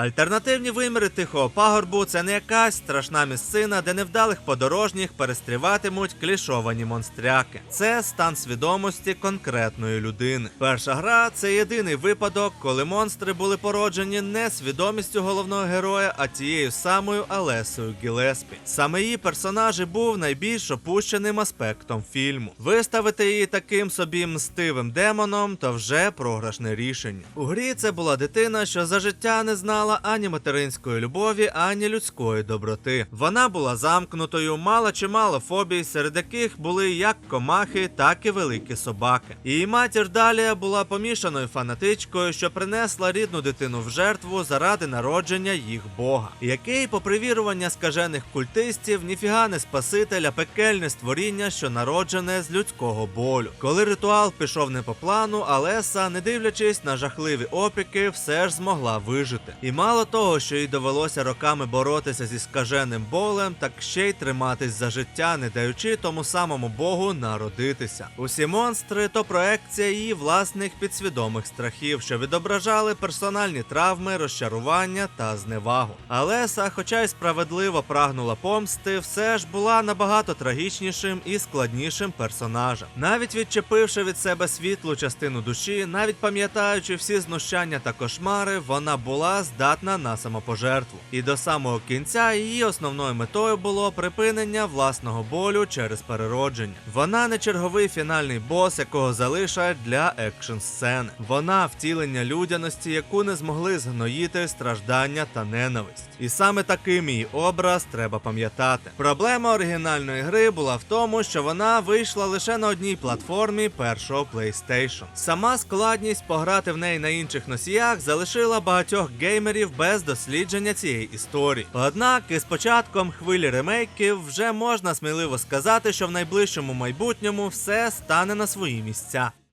Альтернативні виміри тихого пагорбу це не якась страшна місцина, де невдалих подорожніх перестріватимуть клішовані монстряки. Це стан свідомості конкретної людини. Перша гра це єдиний випадок, коли монстри були породжені не свідомістю головного героя, а тією самою Алесою Гілеспі. Саме її персонаж і був найбільш опущеним аспектом фільму. Виставити її таким собі мстивим демоном то вже програшне рішення. У грі це була дитина, що за життя не знала ані материнської любові, ані людської доброти. Вона була замкнутою, мала чимало фобій, серед яких були як комахи, так і великі собаки. Її матір Далія була помішаною фанатичкою, що принесла рідну дитину в жертву заради народження їх бога, який, по привірування скажених культистів, ніфіга не спаситель, а пекельне створіння, що народжене з людського болю. Коли ритуал пішов не по плану, Алеса, не дивлячись на жахливі опіки, все ж змогла вижити. І мало того, що їй довелося роками боротися зі скаженим болем, так ще й триматись за життя, не даючи тому самому богу народитися. Усі монстри то проекція її власних підсвідомих страхів, що відображали персональні травми, розчарування та зневагу. Алеса, хоча й справедливо прагнула помсти, все ж була набагато трагічнішим і складнішим персонажем. Навіть відчепивши від себе світлу частину душі, навіть пам'ятаючи всі знущання та кошмари, вона була здатна на самопожертву. І до самого кінця її основною метою було припинення власного болю через переродження. Вона не черговий фінальний бос, якого залишать для екшн сцени. Вона втілення людяності, яку не змогли згноїти страждання та ненависть. І саме таким її образ треба пам'ятати. Проблема оригінальної гри була в тому, що вона вийшла лише на одній платформі першого PlayStation. Сама складність пограти в неї на інших носіях залишила багатьох геймерів без дослідження цієї історії. Однак із початком хвилі ремейків вже можна сміливо сказати, що в найближчому майбутньому все стане на свої місця.